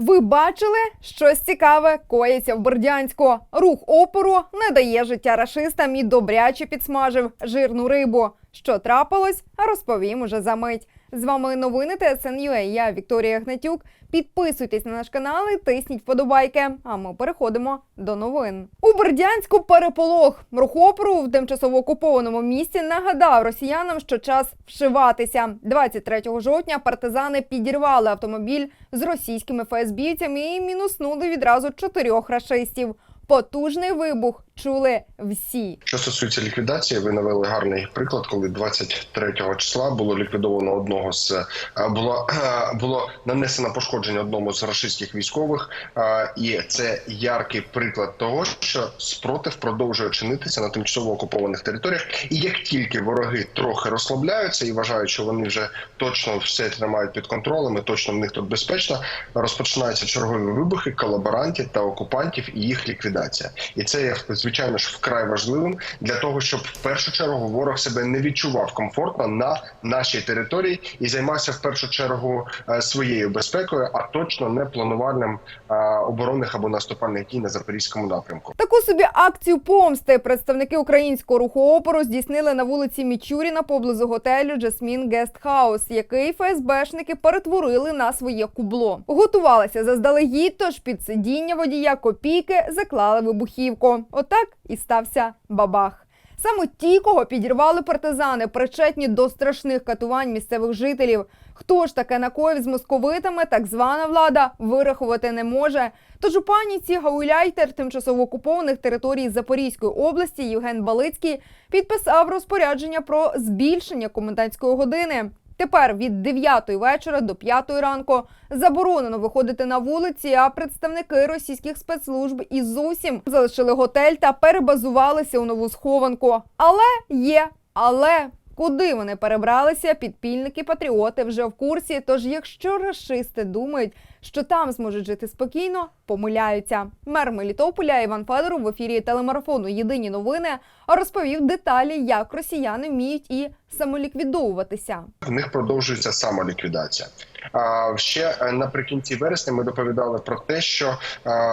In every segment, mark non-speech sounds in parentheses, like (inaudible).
Ви бачили щось цікаве коїться в Бердянську. Рух опору не дає життя рашистам і добряче підсмажив жирну рибу. Що трапилось, розповім уже за мить. З вами новини ТСНЮА. Я Вікторія Гнатюк. Підписуйтесь на наш канал і тисніть вподобайки. А ми переходимо до новин. У Бердянську переполох. Рух опору в тимчасово окупованому місті нагадав росіянам, що час вшиватися. 23 жовтня партизани підірвали автомобіль з російськими ФСБівцями і мінуснули відразу чотирьох рашистів. Потужний вибух чули всі. Що стосується ліквідації, ви навели гарний приклад, коли 23 числа було ліквідовано одного з е, було е, було нанесено пошкодження одному з рашистських військових, е, і це яркий приклад того, що спротив продовжує чинитися на тимчасово окупованих територіях. І як тільки вороги трохи розслабляються і вважають, що вони вже точно все тримають під контролем, і точно в них тут безпечно, розпочинаються чергові вибухи колаборантів та окупантів і їх ліквідація. І це є звичайно ж вкрай важливим для того, щоб в першу чергу ворог себе не відчував комфортно на нашій території і займався в першу чергу е, своєю безпекою, а точно не плануванням е, оборонних або наступальних дій на запорізькому напрямку. Таку собі акцію помсти представники українського руху опору здійснили на вулиці Мічуріна поблизу готелю Джасмін Гест Хаус, який ФСБшники перетворили на своє кубло. Готувалися заздалегідь, тож під сидіння водія копійки заклали вибухівку. Отак і стався бабах. Саме ті, кого підірвали партизани, причетні до страшних катувань місцевих жителів. Хто ж таке накоїв з московитами, так звана влада вирахувати не може. Тож у паніці гауляйтер тимчасово окупованих територій Запорізької області Євген Балицький підписав розпорядження про збільшення комендантської години. Тепер від 9 вечора до 5 ранку заборонено виходити на вулиці, а представники російських спецслужб і зовсім залишили готель та перебазувалися у нову схованку. Але є, але. Куди вони перебралися, підпільники патріоти вже в курсі. Тож, якщо рашисти думають, що там зможуть жити спокійно, помиляються. Мер Мелітополя Іван Федоров в ефірі телемарафону Єдині новини розповів деталі, як росіяни вміють і самоліквідовуватися. В них продовжується самоліквідація. А ще е, наприкінці вересня ми доповідали про те, що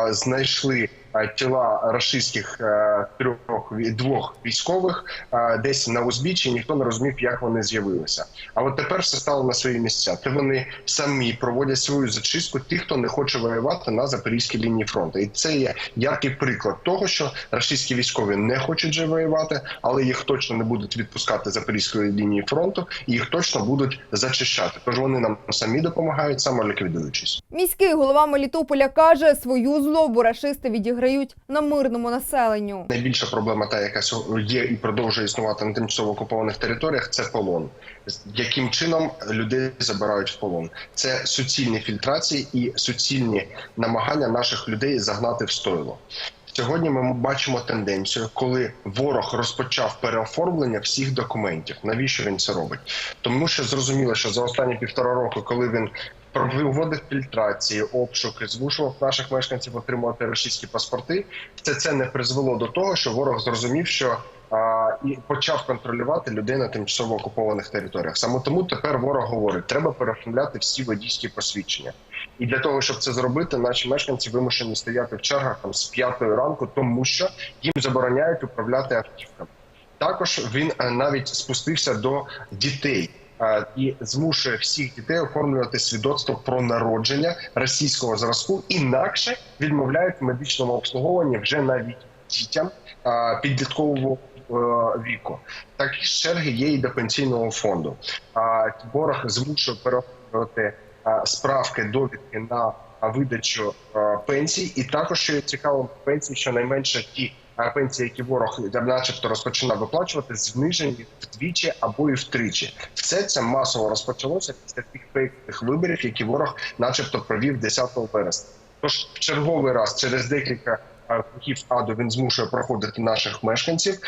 знайшли тіла рашистських е, трьох двох військових е, десь на узбіччі. Ніхто не розумів, як вони з'явилися. А от тепер все стало на свої місця. Те вони самі проводять свою зачистку тих, хто не хоче воювати на запорізькій лінії фронту. І це є яркий приклад того, що рашистські військові не хочуть вже воювати, але їх точно не будуть відпускати запорізької лінії фронту, і їх точно будуть зачищати. Тож вони нам самі допомагають самоліквідуючись. Міський голова Мелітополя каже, свою злобу рашисти відіграють на мирному населенню. Найбільша проблема, та яка є і продовжує існувати на тимчасово окупованих територіях, це полон. Яким чином людей забирають в полон? Це суцільні фільтрації і суцільні намагання наших людей загнати в стойло. Сьогодні ми бачимо тенденцію, коли ворог розпочав переоформлення всіх документів. Навіщо він це робить? Тому що зрозуміло, що за останні півтора року, коли він проводив фільтрації, обшуки, змушував наших мешканців отримувати російські паспорти, це це не призвело до того, що ворог зрозумів, що а, і почав контролювати людей на тимчасово окупованих територіях. Саме тому тепер ворог говорить, треба переоформляти всі водійські посвідчення. І для того, щоб це зробити, наші мешканці вимушені стояти в чергах там з п'ятої ранку, тому що їм забороняють управляти автівками. Також він е, навіть спустився до дітей. Е, І змушує всіх дітей оформлювати свідоцтво про народження російського зразку, інакше відмовляють в медичному обслуговуванні вже навіть дітям е, підліткового е, віку. Такі черги є і до пенсійного фонду. А ворог змушує переоформлювати справки, довідки на видачу пенсій, і також що цікаво пенсії, що найменше ті пенсії, які ворог начебто розпочинав виплачувати, знижені вдвічі або і втричі. Все це масово розпочалося після тих фейкових виборів, які ворог, начебто, провів 10 вересня. Тож в черговий раз через декілька е, років аду він змушує проходити наших мешканців.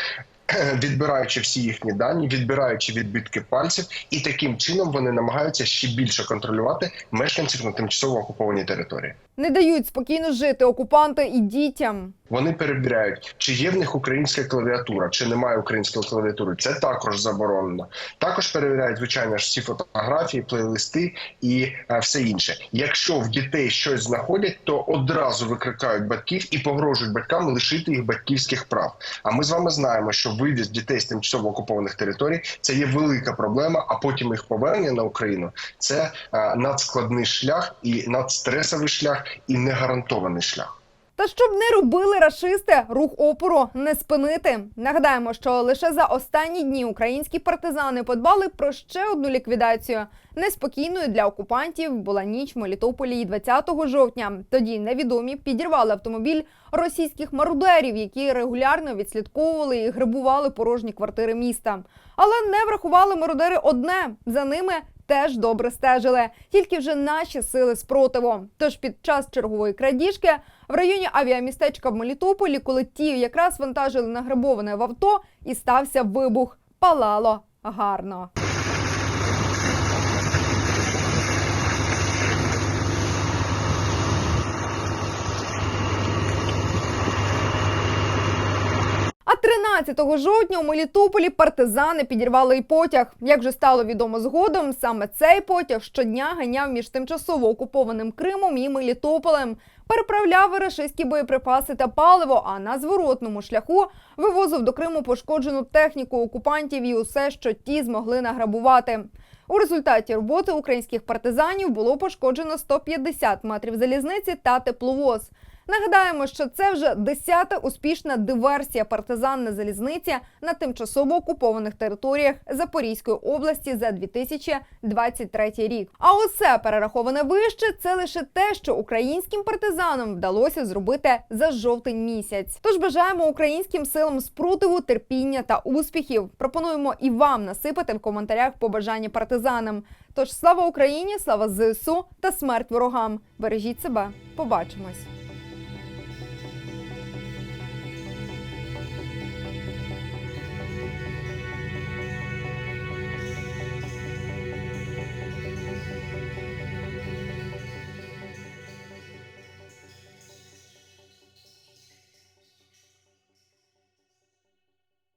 (clears throat) відбираючи всі їхні дані, відбираючи відбитки пальців, і таким чином вони намагаються ще більше контролювати мешканців на тимчасово окупованій території. Не дають спокійно жити окупанти і дітям. Вони перевіряють, чи є в них українська клавіатура, чи немає української клавіатури. Це також заборонено. Також перевіряють, звичайно ж, всі фотографії, плейлисти і е, все інше. Якщо в дітей щось знаходять, то одразу викликають батьків і погрожують батькам лишити їх батьківських прав. А ми з вами знаємо, що вивіз дітей з тимчасово окупованих територій це є велика проблема. А потім їх повернення на Україну це е, надскладний шлях і надстресовий шлях, і негарантований шлях. Та щоб не робили рашисти, рух опору не спинити. Нагадаємо, що лише за останні дні українські партизани подбали про ще одну ліквідацію. Неспокійною для окупантів була ніч в Мелітополі і 20 жовтня. Тоді невідомі підірвали автомобіль російських мародерів, які регулярно відслідковували і грабували порожні квартири міста. Але не врахували мародери одне за ними. Теж добре стежили, тільки вже наші сили спротиву. Тож під час чергової крадіжки в районі авіамістечка в Мелітополі, коли ті якраз вантажили награбоване в авто, і стався вибух. Палало гарно. А 13 жовтня у Мелітополі партизани підірвали і потяг. Як вже стало відомо згодом, саме цей потяг щодня ганяв між тимчасово окупованим Кримом і Мелітополем, переправляв рашистські боєприпаси та паливо. А на зворотному шляху вивозив до Криму пошкоджену техніку окупантів і усе, що ті змогли награбувати. У результаті роботи українських партизанів було пошкоджено 150 метрів залізниці та тепловоз. Нагадаємо, що це вже десята успішна диверсія партизан на залізниці на тимчасово окупованих територіях Запорізької області за 2023 рік. А усе перераховане вище це лише те, що українським партизанам вдалося зробити за жовтень місяць. Тож бажаємо українським силам спротиву, терпіння та успіхів. Пропонуємо і вам насипати в коментарях побажання партизанам. Тож слава Україні, слава ЗСУ та смерть ворогам. Бережіть себе. Побачимось.